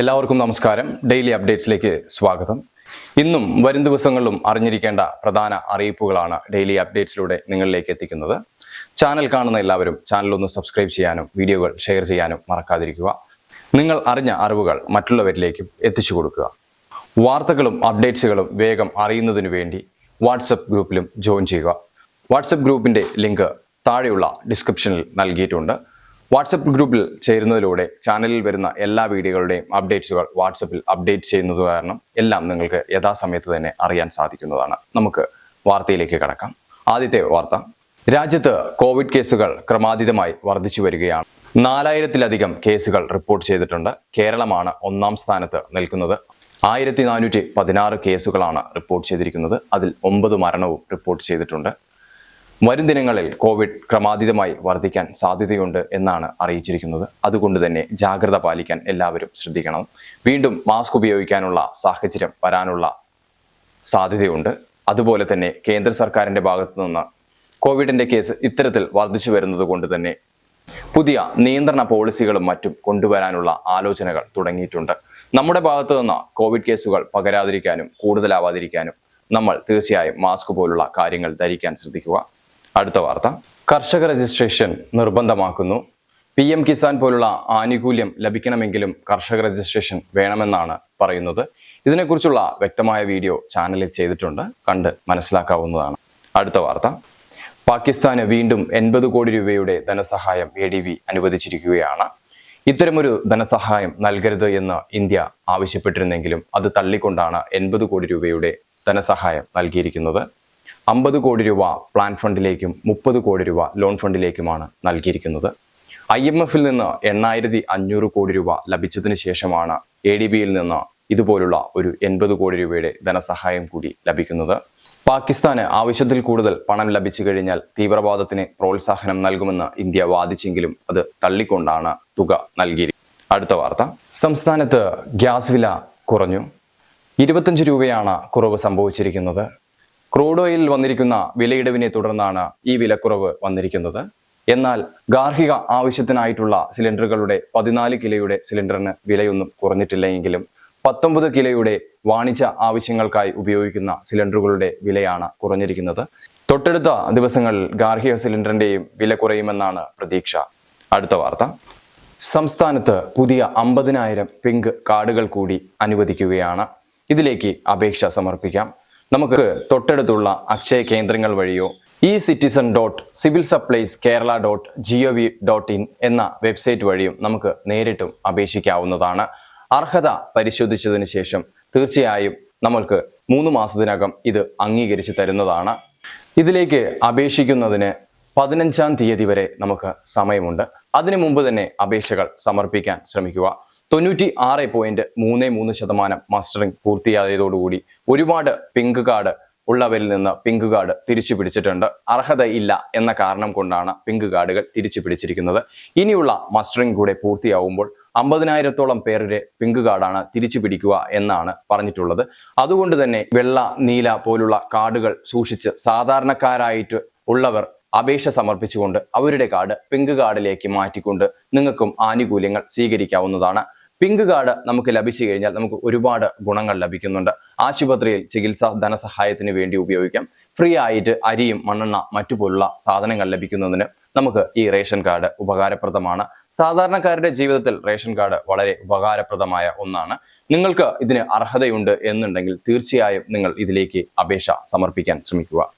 എല്ലാവർക്കും നമസ്കാരം. ഡെയിലി അപ്ഡേറ്റ്സിലേക്ക് സ്വാഗതം. ഇന്നും വരും ദിവസങ്ങളിലും അറിഞ്ഞിരിക്കേണ്ട പ്രധാന അറിയിപ്പുകളാണ് ഡെയിലി അപ്ഡേറ്റ്സിലൂടെ നിങ്ങളിലേക്ക് എത്തിക്കുന്നത്. ചാനൽ കാണുന്ന എല്ലാവരും ചാനൽ ഒന്ന് സബ്സ്ക്രൈബ് ചെയ്യാനും വീഡിയോകൾ ഷെയർ ചെയ്യാനും മറക്കാതിരിക്കുക. നിങ്ങൾ അറിഞ്ഞ അറിവുകൾ മറ്റുള്ളവരിലേക്കും എത്തിച്ചു കൊടുക്കുക. വാർത്തകളും അപ്ഡേറ്റ്സുകളും വേഗം അറിയുന്നതിനു വേണ്ടി വാട്സപ്പ് ഗ്രൂപ്പിലും ജോയിൻ ചെയ്യുക. വാട്സപ്പ് ഗ്രൂപ്പിന്റെ ലിങ്ക് താഴെയുള്ള ഡിസ്ക്രിപ്ഷനിൽ നൽകിയിട്ടുണ്ട്. വാട്സപ്പ് ഗ്രൂപ്പിൽ ചേരുന്നതിലൂടെ ചാനലിൽ വരുന്ന എല്ലാ വീഡിയോകളുടെയും അപ്ഡേറ്റ്സുകൾ വാട്സപ്പിൽ അപ്ഡേറ്റ് ചെയ്യുന്നത് കാരണം എല്ലാം നിങ്ങൾക്ക് യഥാസമയത്ത് തന്നെ അറിയാൻ സാധിക്കുന്നതാണ്. നമുക്ക് വാർത്തയിലേക്ക് കടക്കാം. ആദ്യത്തെ വാർത്ത. രാജ്യത്ത് കോവിഡ് കേസുകൾ ക്രമാതീതമായി വർദ്ധിച്ചു വരികയാണ്. നാലായിരത്തിലധികം കേസുകൾ റിപ്പോർട്ട് ചെയ്തിട്ടുണ്ട്. കേരളമാണ് ഒന്നാം സ്ഥാനത്ത് നിൽക്കുന്നത്. ആയിരത്തി നാനൂറ്റി പതിനാറ് കേസുകളാണ് റിപ്പോർട്ട് ചെയ്തിരിക്കുന്നത്. അതിൽ ഒമ്പത് മരണവും റിപ്പോർട്ട് ചെയ്തിട്ടുണ്ട്. വരും ദിനങ്ങളിൽ കോവിഡ് ക്രമാതീതമായി വർദ്ധിക്കാൻ സാധ്യതയുണ്ട് എന്നാണ് അറിയിച്ചിരിക്കുന്നത്. അതുകൊണ്ട് തന്നെ ജാഗ്രത പാലിക്കാൻ എല്ലാവരും ശ്രദ്ധിക്കണം. വീണ്ടും മാസ്ക് ഉപയോഗിക്കാനുള്ള സാഹചര്യം വരാനുള്ള സാധ്യതയുണ്ട്. അതുപോലെ തന്നെ കേന്ദ്ര സർക്കാരിന്റെ ഭാഗത്തു നിന്ന് കോവിഡിന്റെ കേസ് ഇത്തരത്തിൽ വർദ്ധിച്ചു വരുന്നത് കൊണ്ട് തന്നെ പുതിയ നിയന്ത്രണ പോളിസികളും മറ്റും കൊണ്ടുവരാനുള്ള ആലോചനകൾ തുടങ്ങിയിട്ടുണ്ട്. നമ്മുടെ ഭാഗത്തു നിന്ന് കോവിഡ് കേസുകൾ പകരാതിരിക്കാനും കൂടുതലാവാതിരിക്കാനും നമ്മൾ തീർച്ചയായും മാസ്ക് പോലുള്ള കാര്യങ്ങൾ ധരിക്കാൻ ശ്രദ്ധിക്കുക. അടുത്ത വാർത്ത. കർഷക രജിസ്ട്രേഷൻ നിർബന്ധമാക്കുന്നു. പി എം കിസാൻ പോലുള്ള ആനുകൂല്യം ലഭിക്കണമെങ്കിലും കർഷക രജിസ്ട്രേഷൻ വേണമെന്നാണ് പറയുന്നത്. ഇതിനെക്കുറിച്ചുള്ള വ്യക്തമായ വീഡിയോ ചാനലിൽ ചെയ്തിട്ടുണ്ട്. കണ്ട് മനസ്സിലാക്കാവുന്നതാണ്. അടുത്ത വാർത്ത. പാകിസ്ഥാന് വീണ്ടും എൺപത് കോടി രൂപയുടെ ധനസഹായം എ ഡി വി അനുവദിച്ചിരിക്കുകയാണ്. ഇത്തരമൊരു ധനസഹായം നൽകരുത് എന്ന് ഇന്ത്യ ആവശ്യപ്പെട്ടിരുന്നെങ്കിലും അത് തള്ളിക്കൊണ്ടാണ് എൺപത് കോടി രൂപയുടെ ധനസഹായം നൽകിയിരിക്കുന്നത്. അമ്പത് കോടി രൂപ പ്ലാൻ ഫണ്ടിലേക്കും മുപ്പത് കോടി രൂപ ലോൺ ഫണ്ടിലേക്കുമാണ് നൽകിയിരിക്കുന്നത്. ഐ എം എഫിൽ നിന്ന് എണ്ണായിരത്തി അഞ്ഞൂറ് കോടി രൂപ ലഭിച്ചതിന് ശേഷമാണ് എ ഡി ബിയിൽ നിന്ന് ഇതുപോലുള്ള ഒരു എൺപത് കോടി രൂപയുടെ ധനസഹായം കൂടി ലഭിക്കുന്നത്. പാകിസ്ഥാന് ആവശ്യത്തിൽ കൂടുതൽ പണം ലഭിച്ചു കഴിഞ്ഞാൽ തീവ്രവാദത്തിന് പ്രോത്സാഹനം നൽകുമെന്ന് ഇന്ത്യ വാദിച്ചെങ്കിലും അത് തള്ളിക്കൊണ്ടാണ് തുക നൽകിയിരിക്കുന്നത്. അടുത്ത വാർത്ത. സംസ്ഥാനത്ത് ഗ്യാസ് വില കുറഞ്ഞു. ഇരുപത്തഞ്ച് രൂപയാണ് കുറവ് സംഭവിച്ചിരിക്കുന്നത്. ക്രൂഡ് ഓയിലിൽ വന്നിരിക്കുന്ന വിലയിടിവിനെ തുടർന്നാണ് ഈ വിലക്കുറവ് വന്നിരിക്കുന്നത്. എന്നാൽ ഗാർഹിക ആവശ്യത്തിനായിട്ടുള്ള സിലിണ്ടറുകളുടെ പതിനാല് കിലോയുടെ സിലിണ്ടറിന് വിലയൊന്നും കുറഞ്ഞിട്ടില്ലെങ്കിലും പത്തൊമ്പത് കിലോയുടെ വാണിജ്യ ആവശ്യങ്ങൾക്കായി ഉപയോഗിക്കുന്ന സിലിണ്ടറുകളുടെ വിലയാണ് കുറഞ്ഞിരിക്കുന്നത്. തൊട്ടടുത്ത ദിവസങ്ങളിൽ ഗാർഹിക സിലിണ്ടറിന്റെയും വില കുറയുമെന്നാണ് പ്രതീക്ഷ. അടുത്ത വാർത്ത. സംസ്ഥാനത്ത് പുതിയ അമ്പതിനായിരം പിങ്ക് കാർഡുകൾ കൂടി അനുവദിക്കുകയാണ്. ഇതിലേക്ക് അപേക്ഷ സമർപ്പിക്കാം. നമുക്ക് തൊട്ടടുത്തുള്ള അക്ഷയ കേന്ദ്രങ്ങൾ വഴിയോ e citizen dot civil supplies Kerala dot G O V dot in എന്ന വെബ്സൈറ്റ് വഴിയും നമുക്ക് നേരിട്ടും അപേക്ഷിക്കാവുന്നതാണ്. അർഹത പരിശോധിച്ചതിന് ശേഷം തീർച്ചയായും നമ്മൾക്ക് മൂന്ന് മാസത്തിനകം ഇത് അംഗീകരിച്ചു തരുന്നതാണ്. ഇതിലേക്ക് അപേക്ഷിക്കുന്നതിന് പതിനഞ്ചാം തീയതി വരെ നമുക്ക് സമയമുണ്ട്. അതിനു മുമ്പ് തന്നെ അപേക്ഷകൾ സമർപ്പിക്കാൻ ശ്രമിക്കുക. തൊണ്ണൂറ്റി ആറ് പോയിന്റ് മൂന്ന് മൂന്ന് ശതമാനം മാസ്റ്ററിംഗ് പൂർത്തിയായതോടുകൂടി ഒരുപാട് പിങ്ക് കാർഡ് ഉള്ളവരിൽ നിന്ന് പിങ്ക് കാർഡ് തിരിച്ചു പിടിച്ചിട്ടുണ്ട്. അർഹത ഇല്ല എന്ന കാരണം കൊണ്ടാണ് പിങ്ക് കാർഡുകൾ തിരിച്ചു പിടിച്ചിരിക്കുന്നത്. ഇനിയുള്ള മസ്റ്ററിംഗ് കൂടെ പൂർത്തിയാവുമ്പോൾ അമ്പതിനായിരത്തോളം പേരുടെ പിങ്ക് കാർഡാണ് തിരിച്ചു പിടിക്കുക എന്നാണ് പറഞ്ഞിട്ടുള്ളത്. അതുകൊണ്ട് തന്നെ വെള്ള നീല പോലുള്ള കാർഡുകൾ സൂക്ഷിച്ച് സാധാരണക്കാരായിട്ട് ഉള്ളവർ അപേക്ഷ സമർപ്പിച്ചുകൊണ്ട് അവരുടെ കാർഡ് പിങ്ക് കാർഡിലേക്ക് മാറ്റിക്കൊണ്ട് നിങ്ങൾക്കും ആനുകൂല്യങ്ങൾ സ്വീകരിക്കാവുന്നതാണ്. പിങ്ക് കാർഡ് നമുക്ക് ലഭിച്ചു കഴിഞ്ഞാൽ നമുക്ക് ഒരുപാട് ഗുണങ്ങൾ ലഭിക്കുന്നുണ്ട്. ആശുപത്രിയിൽ ചികിത്സാ ധനസഹായത്തിന് വേണ്ടി ഉപയോഗിക്കാം. ഫ്രീ ആയിട്ട് അരിയും മണ്ണെണ്ണ മറ്റു പോലുള്ള സാധനങ്ങൾ ലഭിക്കുന്നതിന് നമുക്ക് ഈ റേഷൻ കാർഡ് ഉപകാരപ്രദമാണ്. സാധാരണക്കാരുടെ ജീവിതത്തിൽ റേഷൻ കാർഡ് വളരെ ഉപകാരപ്രദമായ ഒന്നാണ്. നിങ്ങൾക്ക് ഇതിന് അർഹതയുണ്ട് എന്നുണ്ടെങ്കിൽ തീർച്ചയായും നിങ്ങൾ ഇതിലേക്ക് അപേക്ഷ സമർപ്പിക്കാൻ ശ്രമിക്കുക.